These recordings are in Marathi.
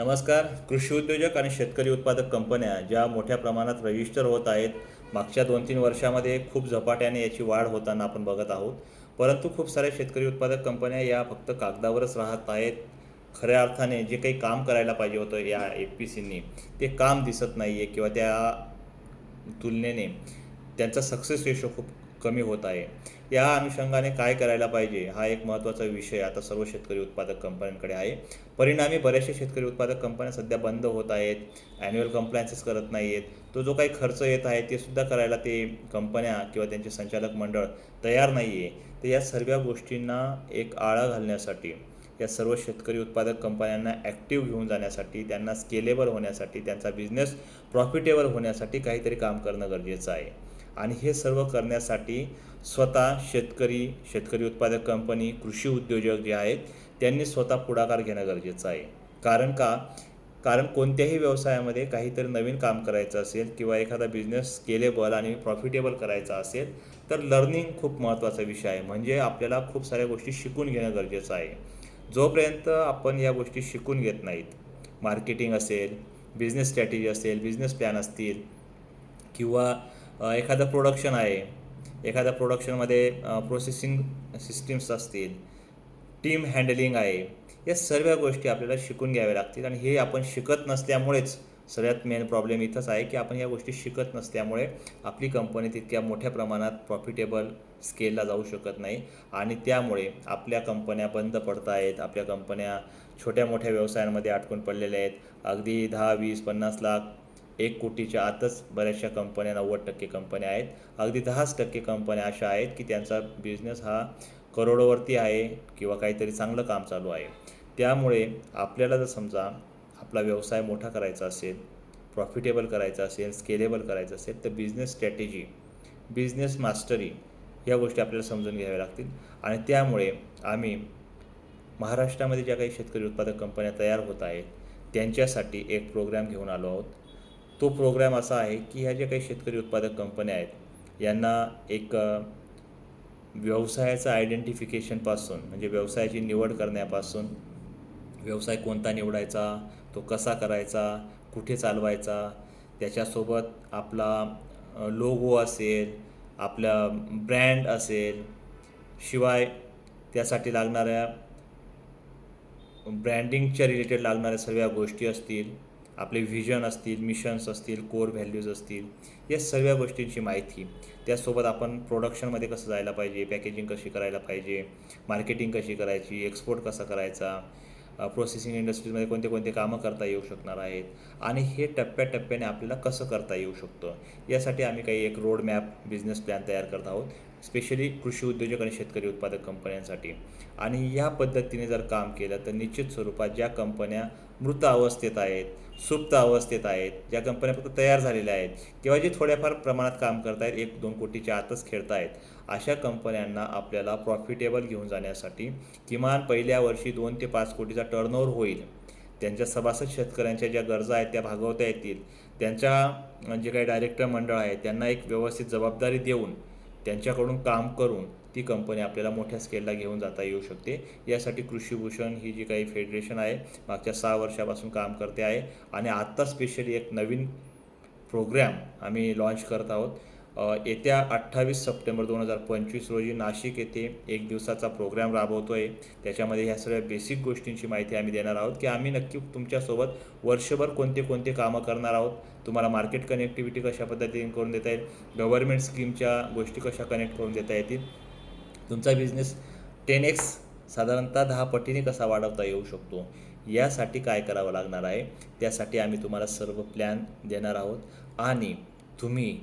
नमस्कार कृषी उद्योजक आणि शेतकरी उत्पादक कंपन्या ज्या मोठ्या प्रमाणात रजिस्टर होत आहेत मागच्या दोन तीन वर्षामध्ये खूप झपाट्याने याची वाढ होताना आपण बघत आहोत. परंतु खूप साऱ्या शेतकरी उत्पादक कंपन्या या फक्त कागदावरच राहत आहेत. खऱ्या अर्थाने जे काही काम करायला पाहिजे होतं या ए पी सीनी ते काम दिसत नाही आहे किंवा त्या तुलनेने त्यांचा सक्सेस रेशो खूप कमी होत आहे. या अनुषंगाने काय करायला पाहिजे? हा एक महत्त्वाचा विषय आता सर्व शेतकरी उत्पादक कंपन्यांकडे आहे. परिणामी बऱ्याचशा शेतकरी उत्पादक कंपन्या सध्या बंद होत आहेत. ॲन्युअल कम्प्लायन्सेस करत नाही आहेत तो जो काही खर्च येत आहे ते सुद्धा करायला ते कंपन्या किंवा त्यांचे संचालक मंडळ तयार नाही आहे तर या सर्व गोष्टींना एक आळा घालण्यासाठी या सर्व शेतकरी उत्पादक कंपन्यांना ॲक्टिव्ह घेऊन जाण्यासाठी त्यांना स्केलेबल होण्यासाठी त्यांचा बिझनेस प्रॉफिटेबल होण्यासाठी काहीतरी काम करणं गरजेचं आहे. आणि हे सर्व करण्यासाठी स्वतः शेतकरी शेतकरी उत्पादक कंपनी कृषी उद्योजक जे आहेत त्यांनी स्वतः पुढाकार घेणं गरजेचं आहे. कारण का? कारण कोणत्याही व्यवसायामध्ये काहीतरी नवीन काम करायचं असेल किंवा एखादा बिझनेस स्केलेबल आणि प्रॉफिटेबल करायचा असेल तर लर्निंग खूप महत्त्वाचा विषय आहे. म्हणजे आपल्याला खूप साऱ्या गोष्टी शिकून घेणं गरजेचं आहे. जोपर्यंत आपण या गोष्टी शिकून घेत नाहीत मार्केटिंग असेल बिझनेस स्ट्रॅटेजी असेल बिझनेस प्लॅन असतील किंवा एखादं प्रोडक्शन आहे. एखाद्या प्रोडक्शनमध्ये प्रोसेसिंग सिस्टीम्स असतील टीम हँडलिंग आहे. या सर्व गोष्टी आपल्याला शिकून घ्याव्या लागतील आणि हे आपण शिकत नसल्यामुळेच सगळ्यात मेन प्रॉब्लेम इथंच आहे की आपण या गोष्टी शिकत नसल्यामुळे आपली कंपनी तितक्या मोठ्या प्रमाणात प्रॉफिटेबल स्केलला जाऊ शकत नाही आणि त्यामुळे आपल्या कंपन्या बंद पडत आहेत. आपल्या कंपन्या छोट्या मोठ्या व्यवसायांमध्ये अडकून पडलेल्या आहेत. अगदी दहा वीस पन्नास लाख एक कोटीच्या आतच बऱ्याचशा कंपन्या नव्वद टक्के कंपन्या आहेत. अगदी दहाच टक्के कंपन्या अशा आहेत की त्यांचा बिझनेस हा करोडोवरती आहे किंवा काहीतरी चांगलं काम चालू आहे. त्यामुळे आपल्याला जर समजा आपला व्यवसाय मोठा करायचा असेल प्रॉफिटेबल करायचा असेल स्केलेबल करायचं असेल तर बिझनेस स्ट्रॅटेजी बिझनेस मास्टरी या गोष्टी आपल्याला समजून घ्याव्या लागतील. आणि त्यामुळे आम्ही महाराष्ट्रामध्ये ज्या काही शेतकरी उत्पादक कंपन्या तयार होत आहेत त्यांच्यासाठी एक प्रोग्राम घेऊन आलो आहोत. तो प्रोग्राम असा आहे की ह्या ज्या काही शेतकरी उत्पादक कंपन्या आहेत यांना एक व्यवसायाचं आयडेंटिफिकेशनपासून म्हणजे व्यवसायाची निवड करण्यापासून व्यवसाय कोणता निवडायचा तो कसा करायचा कुठे चालवायचा त्याच्यासोबत आपला लोगो असेल आपला ब्रँड असेल शिवाय त्यासाठी लागणाऱ्या ब्रँडिंगच्या रिलेटेड लागणाऱ्या सगळ्या गोष्टी असतील आपले व्हिजन असतील मिशन्स असतील कोर व्हॅल्यूज असतील या सर्व गोष्टींची माहिती. त्यासोबत आपण प्रोडक्शनमध्ये कसं जायला पाहिजे पॅकेजिंग कशी करायला पाहिजे मार्केटिंग कशी करायची एक्सपोर्ट कसा करायचा प्रोसेसिंग इंडस्ट्रीजमध्ये कोणते कोणते कामं करता येऊ शकणार आहेत आणि हे टप्प्याटप्प्याने आपल्याला कसं करता येऊ शकतं. यासाठी आम्ही काही एक रोड मॅप बिझनेस प्लॅन तयार करत आहोत. स्पेशली कृषी उद्योजक आणि शेतकरी उत्पादक कंपन्यांसाठी. आणि या पद्धतीने जर काम केलं तर निश्चित स्वरूपात ज्या कंपन्या मृत अवस्थेत आहेत सुप्त अवस्थेत आहेत ज्या कंपन्या फक्त तयार झालेल्या आहेत किंवा जे थोड्याफार प्रमाणात काम करत आहेत एक दोन कोटीच्या आतच खेळत आहेत अशा कंपन्यांना आपल्याला प्रॉफिटेबल घेऊन जाण्यासाठी किमान पहिल्या वर्षी दोन ते पाच कोटीचा टर्नओव्हर होईल. त्यांच्या सभासद शेतकऱ्यांच्या ज्या गरजा आहेत त्या भागवता येतील. त्यांच्या जे काही डायरेक्टर मंडळ आहे त्यांना एक व्यवस्थित जबाबदारी देऊन त्यांच्याकडून काम करून ती कंपनी आपल्याला मोठ्या स्केलला घेऊन जाता येऊ शकते. यासाठी कृषीभूषण ही जी काही फेडरेशन आहे मागच्या सहा वर्षापासून काम करते आहे. आणि आत्ता स्पेशली एक नवीन प्रोग्रॅम आम्ही लॉन्च करत आहोत. येत्या अठ्ठावीस सप्टेंबर दोन हजार पंचवीस रोजी नाशिक येथे एक दिवसाचा प्रोग्राम राबवतो आहे त्याच्यामध्ये ह्या सगळ्या बेसिक गोष्टींची माहिती आम्ही देणार आहोत की आम्ही नक्की तुमच्यासोबत वर्षभर कोणते कोणते कामं करणार आहोत तुम्हाला मार्केट कनेक्टिव्हिटी कशा पद्धतीने करून देता येईल गव्हर्नमेंट स्कीमच्या गोष्टी कशा कनेक्ट करून देता येतील तुमचा बिझनेस टेन एक्स साधारणतः दहा पटीने कसा वाढवता येऊ शकतो यासाठी काय करावं लागणार आहे त्यासाठी आम्ही तुम्हाला सर्व प्लॅन देणार आहोत. आणि तुम्ही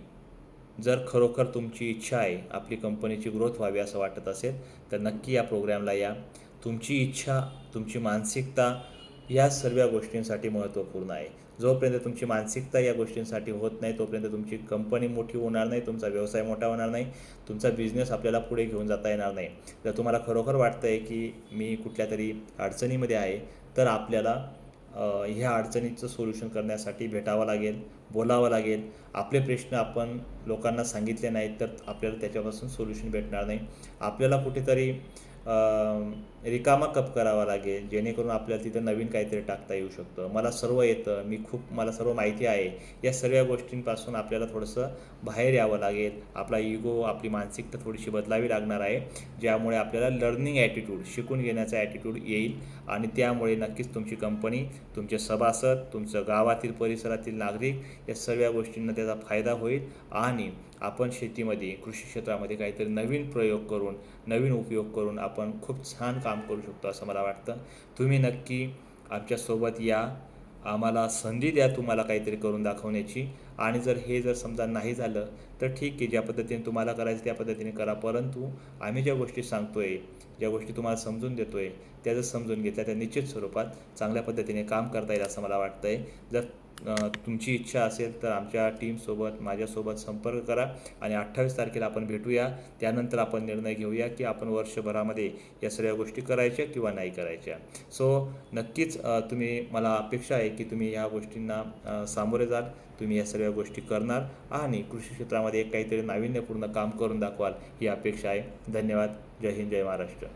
जर खरोखर तुमची इच्छा आहे आपली कंपनीची ग्रोथ व्हावी असं वाटत असेल तर नक्की या प्रोग्रॅमला या. तुमची इच्छा तुमची मानसिकता या सर्व गोष्टींसाठी महत्त्वपूर्ण आहे. जोपर्यंत तुमची मानसिकता या गोष्टींसाठी होत नाही तोपर्यंत तुमची कंपनी मोठी होणार नाही तुमचा व्यवसाय मोठा होणार नाही तुमचा बिझनेस आपल्याला पुढे घेऊन जाता येणार नाही. जर तुम्हाला खरोखर वाटतं आहे की मी कुठल्या तरी अडचणीमध्ये आहे तर आपल्याला ह्या अडचणीचं सोल्युशन करण्यासाठी भेटावं लागेल बोलावं लागेल. आपले प्रश्न आपण लोकांना सांगितले नाहीत तर आपल्याला त्याच्यापासून सोल्युशन भेटणार नाही. आपल्याला कुठेतरी रिकामा कप करावा लागेल जेणेकरून आपल्याला तिथं नवीन काहीतरी टाकता येऊ शकतं. मला सर्व येतं मी खूप मला सर्व माहिती आहे. या सर्व गोष्टींपासून आपल्याला थोडंसं बाहेर यावं लागेल. आपला इगो आपली मानसिकता थोडीशी बदलावी लागणार आहे. ज्यामुळे आपल्याला लर्निंग ॲटिट्यूड शिकून घेण्याचा ॲटिट्यूड येईल. आणि त्यामुळे नक्कीच तुमची कंपनी तुमचे सभासद तुमचं गावातील परिसरातील नागरिक या सर्व गोष्टींना त्याचा फायदा होईल. आणि आपण शेतीमध्ये कृषी क्षेत्रामध्ये काहीतरी नवीन प्रयोग करून नवीन उपयोग करून आपण खूप छान काम करू शकतो असं मला वाटतं. तुम्ही नक्की आमच्यासोबत या. आम्हाला संधी द्या तुम्हाला काहीतरी करून दाखवण्याची. आणि जर हे जर समजा नाही झालं तर ठीक आहे ज्या पद्धतीने तुम्हाला करायचं त्या पद्धतीने करा. परंतु आम्ही ज्या गोष्टी सांगतोय ज्या गोष्टी तुम्हाला समजून देतोय त्या जर समजून घेतल्या त्या निश्चित स्वरूपात चांगल्या पद्धतीने काम करता येईल असं मला वाटतंय. जर तुमची इच्छा असेल तर आमच्या टीमसोबत माझ्यासोबत संपर्क करा आणि अठ्ठावीस तारखेला आपण भेटूया. त्यानंतर आपण निर्णय घेऊया की आपण वर्षभरामध्ये या सगळ्या गोष्टी करायच्या किंवा नाही करायच्या. सो नक्कीच तुम्ही मला अपेक्षा आहे की तुम्ही या गोष्टींना सामोरे जाल. तुम्ही या सगळ्या गोष्टी करणार आणि कृषी क्षेत्रामध्ये काहीतरी नाविन्यपूर्ण काम करून दाखवाल ही अपेक्षा आहे. धन्यवाद. जय हिंद जय महाराष्ट्र.